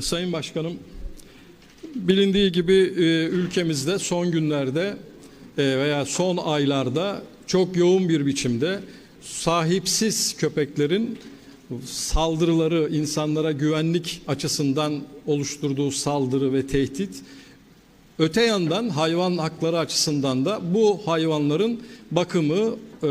Sayın Başkanım, bilindiği gibi e, ülkemizde son günlerde e, veya son aylarda çok yoğun bir biçimde sahipsiz köpeklerin saldırıları, insanlara güvenlik açısından oluşturduğu saldırı ve tehdit Öte yandan hayvan hakları açısından da bu hayvanların bakımı, e,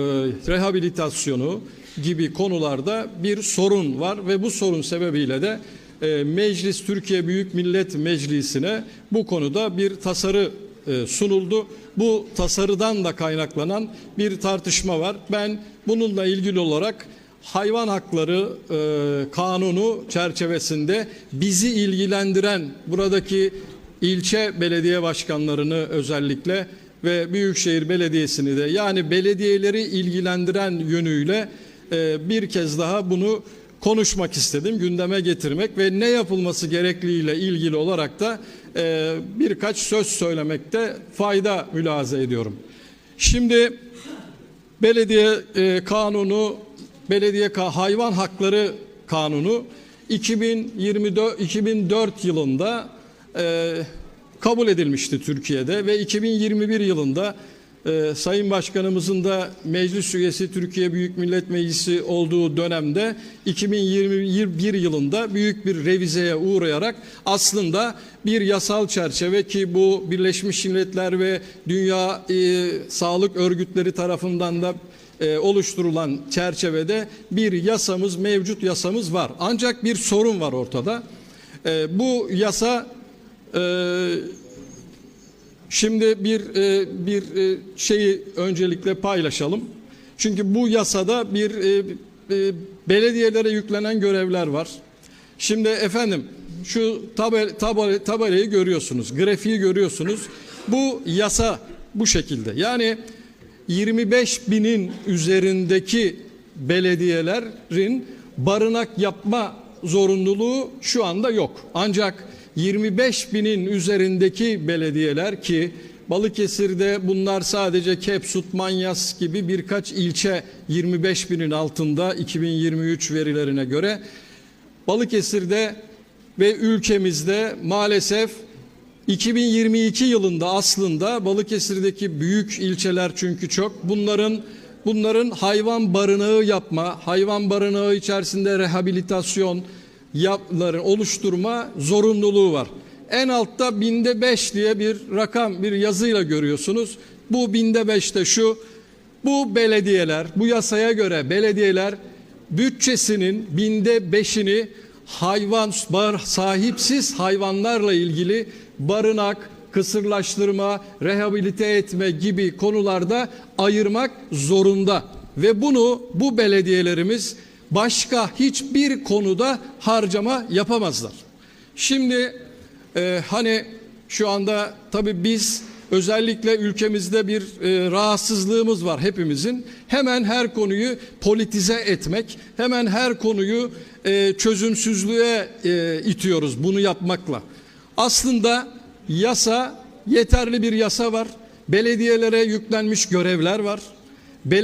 rehabilitasyonu gibi konularda bir sorun var ve bu sorun sebebiyle de e, Meclis Türkiye Büyük Millet Meclisi'ne bu konuda bir tasarı e, sunuldu. Bu tasarıdan da kaynaklanan bir tartışma var. Ben bununla ilgili olarak hayvan hakları e, kanunu çerçevesinde bizi ilgilendiren buradaki ilçe belediye başkanlarını özellikle ve Büyükşehir Belediyesi'ni de yani belediyeleri ilgilendiren yönüyle bir kez daha bunu konuşmak istedim, gündeme getirmek ve ne yapılması gerekliğiyle ilgili olarak da e, birkaç söz söylemekte fayda mülahaza ediyorum. Şimdi belediye e, kanunu, belediye ka- hayvan hakları kanunu 2024 2004 yılında e, kabul edilmişti Türkiye'de ve 2021 yılında e, Sayın Başkanımızın da meclis üyesi Türkiye Büyük Millet Meclisi olduğu dönemde 2021 yılında büyük bir revizeye uğrayarak aslında bir yasal çerçeve ki bu Birleşmiş Milletler ve Dünya e, Sağlık Örgütleri tarafından da e, oluşturulan çerçevede bir yasamız mevcut yasamız var. Ancak bir sorun var ortada. E, bu yasa e, Şimdi bir e, bir e, şeyi öncelikle paylaşalım. Çünkü bu yasada bir e, belediyelere yüklenen görevler var. Şimdi efendim şu tabel, tabel, tabelayı görüyorsunuz, grafiği görüyorsunuz. Bu yasa bu şekilde. Yani 25 binin üzerindeki belediyelerin barınak yapma zorunluluğu şu anda yok. Ancak 25 binin üzerindeki belediyeler ki Balıkesir'de bunlar sadece Kepsut, Manyas gibi birkaç ilçe 25 binin altında 2023 verilerine göre Balıkesir'de ve ülkemizde maalesef 2022 yılında aslında Balıkesir'deki büyük ilçeler çünkü çok. Bunların bunların hayvan barınağı yapma, hayvan barınağı içerisinde rehabilitasyon, yapıların oluşturma zorunluluğu var. En altta binde beş diye bir rakam bir yazıyla görüyorsunuz. Bu binde beşte şu bu belediyeler bu yasaya göre belediyeler bütçesinin binde beşini hayvan bar, sahipsiz hayvanlarla ilgili barınak, kısırlaştırma, rehabilite etme gibi konularda ayırmak zorunda. Ve bunu bu belediyelerimiz başka hiçbir konuda harcama yapamazlar. Şimdi e, hani şu anda tabii biz özellikle ülkemizde bir e, rahatsızlığımız var hepimizin. Hemen her konuyu politize etmek, hemen her konuyu e, çözümsüzlüğe e, itiyoruz bunu yapmakla. Aslında yasa yeterli bir yasa var. Belediyelere yüklenmiş görevler var.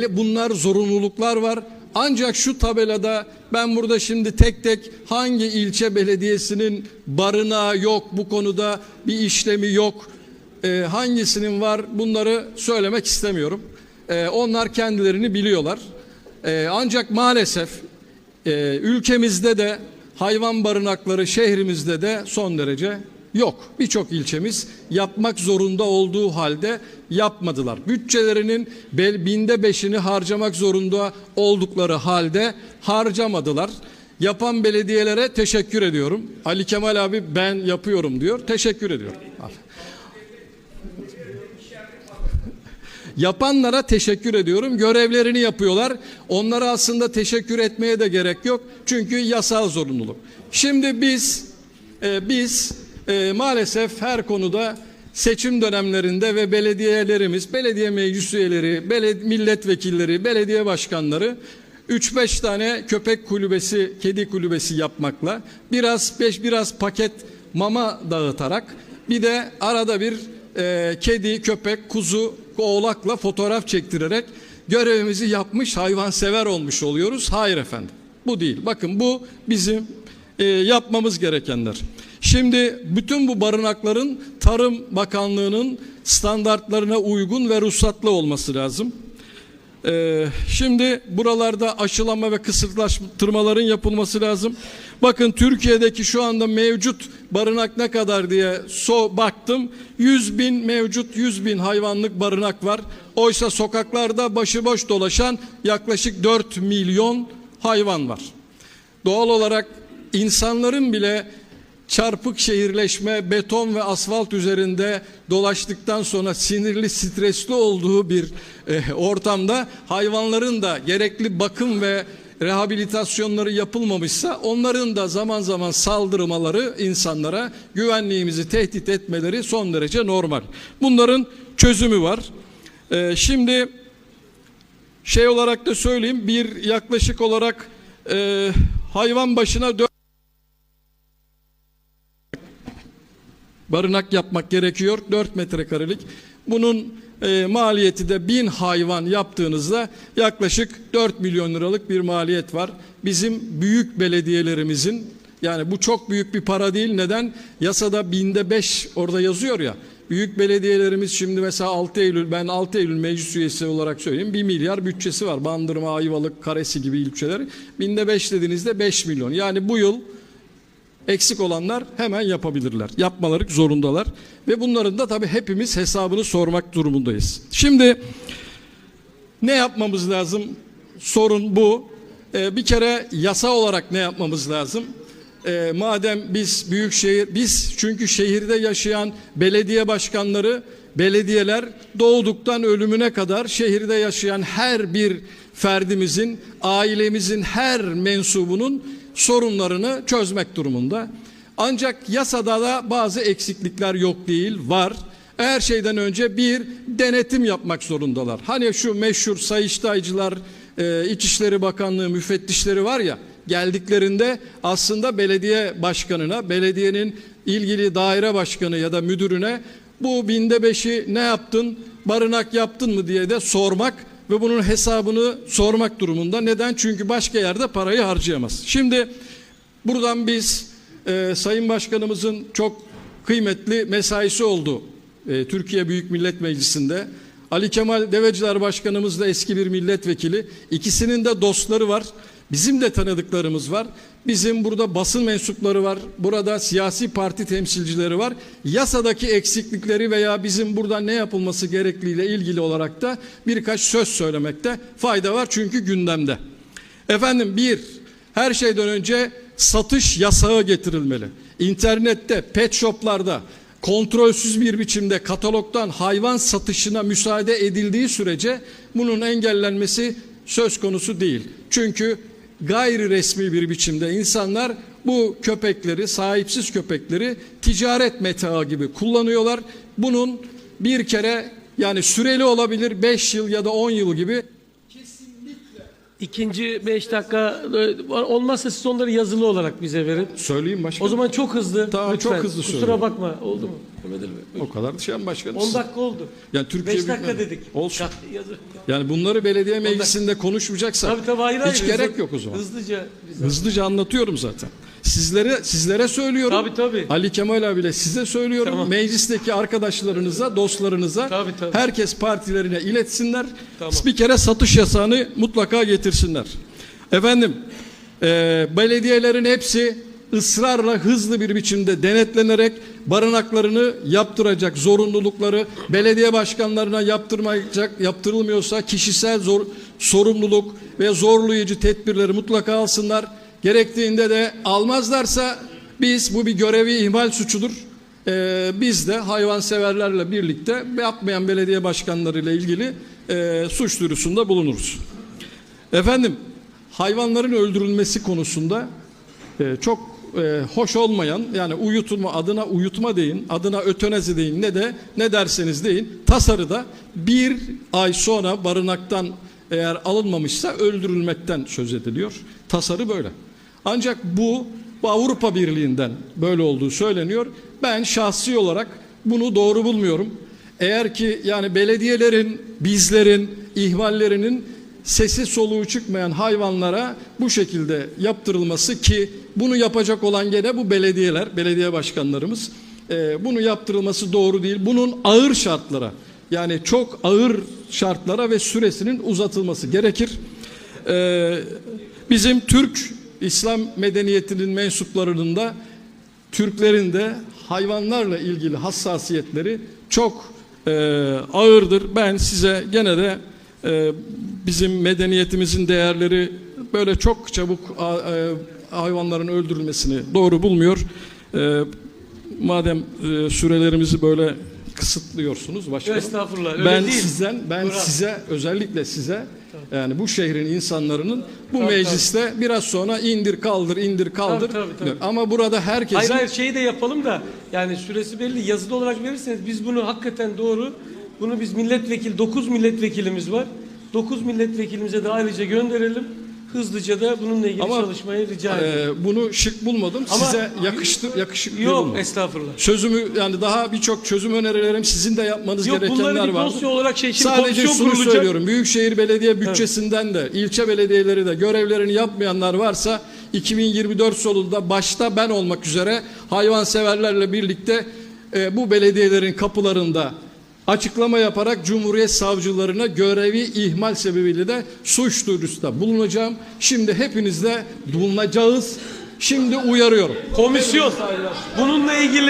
Bunlar zorunluluklar var. Ancak şu tabelada ben burada şimdi tek tek hangi ilçe belediyesinin barınağı yok bu konuda bir işlemi yok e, hangisinin var bunları söylemek istemiyorum. E, onlar kendilerini biliyorlar. E, ancak maalesef e, ülkemizde de hayvan barınakları şehrimizde de son derece yok. Birçok ilçemiz yapmak zorunda olduğu halde yapmadılar. Bütçelerinin binde beşini harcamak zorunda oldukları halde harcamadılar. Yapan belediyelere teşekkür ediyorum. Ali Kemal abi ben yapıyorum diyor. Teşekkür ediyorum. Yapanlara teşekkür ediyorum. Görevlerini yapıyorlar. Onlara aslında teşekkür etmeye de gerek yok. Çünkü yasal zorunluluk. Şimdi biz e, biz e, maalesef her konuda seçim dönemlerinde ve belediyelerimiz, belediye meclis üyeleri, beled milletvekilleri, belediye başkanları 3-5 tane köpek kulübesi, kedi kulübesi yapmakla biraz beş biraz paket mama dağıtarak bir de arada bir e, kedi, köpek, kuzu, oğlakla fotoğraf çektirerek görevimizi yapmış hayvansever olmuş oluyoruz. Hayır efendim. Bu değil. Bakın bu bizim e, yapmamız gerekenler. Şimdi bütün bu barınakların Tarım Bakanlığı'nın standartlarına uygun ve ruhsatlı olması lazım. Ee, şimdi buralarda aşılama ve kısıtlaştırmaların yapılması lazım. Bakın Türkiye'deki şu anda mevcut barınak ne kadar diye so baktım. 100 bin mevcut 100 bin hayvanlık barınak var. Oysa sokaklarda başıboş dolaşan yaklaşık 4 milyon hayvan var. Doğal olarak insanların bile çarpık şehirleşme, beton ve asfalt üzerinde dolaştıktan sonra sinirli, stresli olduğu bir e, ortamda hayvanların da gerekli bakım ve rehabilitasyonları yapılmamışsa onların da zaman zaman saldırmaları insanlara güvenliğimizi tehdit etmeleri son derece normal. Bunların çözümü var. E, şimdi şey olarak da söyleyeyim bir yaklaşık olarak e, hayvan başına barınak yapmak gerekiyor 4 metrekarelik. Bunun e, maliyeti de 1000 hayvan yaptığınızda yaklaşık 4 milyon liralık bir maliyet var. Bizim büyük belediyelerimizin yani bu çok büyük bir para değil. Neden? Yasada binde 5 orada yazıyor ya. Büyük belediyelerimiz şimdi mesela 6 Eylül ben 6 Eylül meclis üyesi olarak söyleyeyim 1 milyar bütçesi var. Bandırma, Ayvalık, Karesi gibi ilçeler. Binde 5 dediğinizde 5 milyon. Yani bu yıl Eksik olanlar hemen yapabilirler. Yapmaları zorundalar. Ve bunların da tabii hepimiz hesabını sormak durumundayız. Şimdi ne yapmamız lazım? Sorun bu. Ee, bir kere yasa olarak ne yapmamız lazım? Ee, madem biz büyük şehir, biz çünkü şehirde yaşayan belediye başkanları, belediyeler doğduktan ölümüne kadar şehirde yaşayan her bir ferdimizin, ailemizin her mensubunun sorunlarını çözmek durumunda. Ancak yasada da bazı eksiklikler yok değil, var. Her şeyden önce bir denetim yapmak zorundalar. Hani şu meşhur sayıştaycılar, e, İçişleri Bakanlığı müfettişleri var ya, geldiklerinde aslında belediye başkanına, belediyenin ilgili daire başkanı ya da müdürüne bu binde beşi ne yaptın, barınak yaptın mı diye de sormak ve bunun hesabını sormak durumunda. Neden? Çünkü başka yerde parayı harcayamaz. Şimdi buradan biz e, Sayın Başkanımızın çok kıymetli mesaisi oldu e, Türkiye Büyük Millet Meclisi'nde. Ali Kemal Deveciler Başkanımız da eski bir milletvekili. İkisinin de dostları var. Bizim de tanıdıklarımız var. Bizim burada basın mensupları var. Burada siyasi parti temsilcileri var. Yasadaki eksiklikleri veya bizim burada ne yapılması gerekliğiyle ilgili olarak da birkaç söz söylemekte fayda var. Çünkü gündemde. Efendim bir, her şeyden önce satış yasağı getirilmeli. İnternette, pet shoplarda kontrolsüz bir biçimde katalogdan hayvan satışına müsaade edildiği sürece bunun engellenmesi söz konusu değil. Çünkü gayri resmi bir biçimde insanlar bu köpekleri, sahipsiz köpekleri ticaret metaı gibi kullanıyorlar. Bunun bir kere yani süreli olabilir 5 yıl ya da 10 yıl gibi İkinci beş dakika olmazsa siz onları yazılı olarak bize verin. söyleyeyim başkanım. O zaman çok hızlı. Tamam, lütfen. çok hızlı Kusura bakma. Oldu mu? O kadar şey mi başkanım? 10 dakika oldu. Yani Türkiye 5 dakika Büyük- dedik. Olsun. Yani bunları belediye meclisinde konuşmayacaksak Tabii tabii hayır hayır. hiç Hızlı- gerek yok o zaman. Hızlıca. bize. Hızlıca anlatıyorum zaten. Sizlere sizlere söylüyorum. Tabii, tabii. Ali Kemal abiyle size söylüyorum. Tamam. Meclisteki arkadaşlarınıza, dostlarınıza Tabii, tabii. herkes partilerine iletsinler. Tamam. Bir kere satış yasağını mutlaka getirsinler. Efendim, e, belediyelerin hepsi ısrarla hızlı bir biçimde denetlenerek barınaklarını yaptıracak zorunlulukları belediye başkanlarına yaptırmayacak yaptırılmıyorsa kişisel zor, sorumluluk ve zorlayıcı tedbirleri mutlaka alsınlar. Gerektiğinde de almazlarsa biz bu bir görevi ihmal suçudur. Ee, biz de hayvanseverlerle birlikte yapmayan belediye başkanlarıyla ilgili e, suç duyurusunda bulunuruz. Efendim hayvanların öldürülmesi konusunda e, çok e, hoş olmayan yani uyutulma adına uyutma deyin, adına ötenezi deyin ne de ne derseniz deyin tasarıda bir ay sonra barınaktan eğer alınmamışsa öldürülmekten söz ediliyor. Tasarı böyle. Ancak bu, bu Avrupa Birliği'nden böyle olduğu söyleniyor. Ben şahsi olarak bunu doğru bulmuyorum. Eğer ki yani belediyelerin, bizlerin, ihmallerinin sesi soluğu çıkmayan hayvanlara bu şekilde yaptırılması ki Bunu yapacak olan gene bu belediyeler, belediye başkanlarımız. Ee, bunu yaptırılması doğru değil. Bunun ağır şartlara yani çok ağır şartlara ve süresinin uzatılması gerekir. Ee, bizim Türk İslam medeniyetinin mensuplarının da Türklerin de hayvanlarla ilgili hassasiyetleri çok e, ağırdır. Ben size gene de e, bizim medeniyetimizin değerleri böyle çok çabuk e, hayvanların öldürülmesini doğru bulmuyor. E, madem e, sürelerimizi böyle kısıtlıyorsunuz başkanım. Estağfurullah, öyle ben değil. sizden ben Murat. size özellikle size yani bu şehrin insanların bu Tabii, mecliste biraz sonra indir kaldır indir kaldır. Tabii, tabii, tabii. Ama burada herkesin Hayır hayır şeyi de yapalım da yani süresi belli yazılı olarak verirseniz biz bunu hakikaten doğru bunu biz milletvekili 9 milletvekilimiz var. 9 milletvekilimize de ayrıca gönderelim. Hızlıca da bununla ilgili Ama, çalışmayı rica ederim. e, bunu şık bulmadım. Ama- Size yakıştı yakışıklı Yok bulmadım. estağfurullah. Sözümü yani daha birçok çözüm önerilerim sizin de yapmanız Yok bunları gerekenler var. dosya olarak şey şimdi Sadece şunu kurulacak. söylüyorum. Büyükşehir Belediye bütçesinden de ilçe belediyeleri de görevlerini yapmayanlar varsa 2024 sonunda başta ben olmak üzere hayvanseverlerle birlikte e, bu belediyelerin kapılarında açıklama yaparak Cumhuriyet savcılarına görevi ihmal sebebiyle de suç duyurusunda bulunacağım. Şimdi hepinizle bulunacağız. Şimdi uyarıyorum. Komisyon bununla ilgili